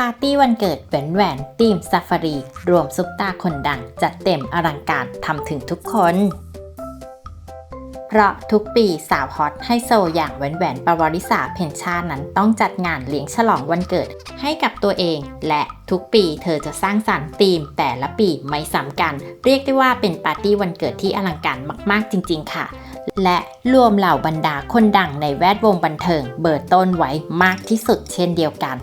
ปาร์ตี้วันเกิดแหวนแหวนทีมซาฟารี รวมซุปตาคนดัง จัดเต็มอลังการทำถึงทุกคน เพราะทุกปีสาวฮอตให้โซอย่างแหวนแหวนปวริษาเพนชานั้นต้องจัดงานเลี้ยงฉลองวันเกิดให้กับตัวเอง และทุกปีเธอจะสร้างสรรค์ธีมแต่ละปีไม่ซ้ำกัน เรียกได้ว่าเป็นปาร์ตี้วันเกิดที่อลังการมาก ๆ จริง ๆ ค่ะและรวมเหล่าบรรดาคนดังในแวดวงบันเทิงเบอร์ต้นไว้มากที่สุดเช่นเดียวกัน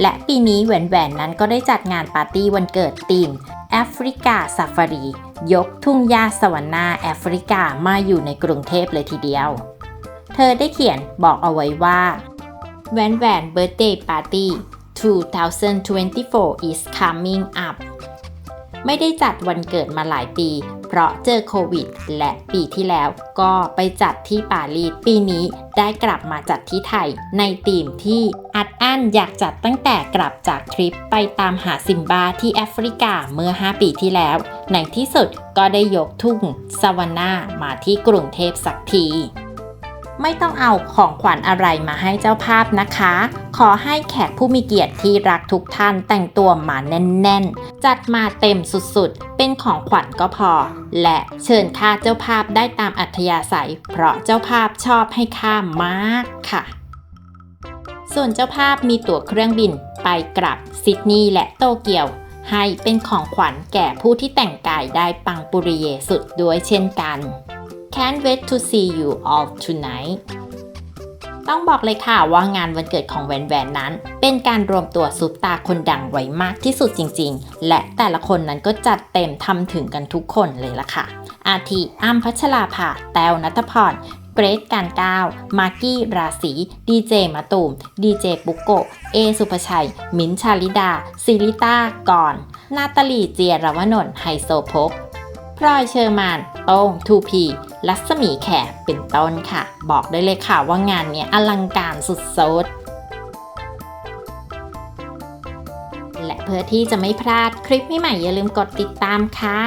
และปีนี้แหวนแหวนนั้นก็ได้จัดงานปาร์ตี้วันเกิดทีมแอฟริกาซาฟารี ยกทุ่งหญ้าสวรรค์นาแอฟริกามาอยู่ในกรุงเทพเลยทีเดียว เธอได้เขียนบอกเอาไว้ว่าแหวนแหวนเบิร์ตเดย์ปาร์ตี้2024 is coming up ไม่ได้จัดวันเกิดมาหลายปี เพราะเจอโควิด และปีที่แล้วก็ไปจัดที่ปารีสปีนี้ได้กลับมาจัดที่ไทย ในธีมที่อัดอั้นอยากจัดตั้งแต่กลับจากทริปไปตามหาซิมบาที่แอฟริกาเมื่อ 5 ปีที่แล้ว ในที่สุดก็ได้ยกทุ่งซาวาน่ามาที่กรุงเทพสักที ไม่ต้องเอาของขวัญอะไรมาให้เจ้าภาพนะคะ ขอให้แขกผู้มีเกียรติที่รักทุกท่านแต่งตัวมาแน่นๆ จัดมาเต็มสุดๆ เป็นของขวัญก็พอ และเชิญค่าเจ้าภาพได้ตามอัธยาศัย เพราะเจ้าภาพชอบให้ค่ามากค่ะ ส่วนเจ้าภาพมีตั๋วเครื่องบินไปกลับซิดนีย์และโตเกียว ให้เป็นของขวัญแก่ผู้ที่แต่งกายได้ปังปุริเยสุดด้วยเช่นกัน Can't wait to see you all tonight ต้องบอกเลยค่ะว่างานวันเกิดของแวนแวนนั้น เป็นการรวมตัวซุปตาคนดังไว้มากที่สุดจริงๆ และแต่ละคนนั้นก็จัดเต็มทำถึงกันทุกคนเลยล่ะค่ะ อาทิอ้ำพัชราภาแต้วนัทพรเกรทการก้าวมากกี้ ราศี ดีเจมาตูม ดีเจปุกโก เอสุภชัย มิ้นชาลิดา ซิลิต้ากอน นาตาลี เจียรวนนท์ไฮโซพก พลอยเชอร์มานโต้งทูพีลัศมีแขเป็นต้นค่ะ บอกได้เลยค่ะว่างานเนี้ยอลังการสุดๆและเพื่อที่จะไม่พลาดคลิปใหม่ๆอย่าลืมกดติดตามค่ะ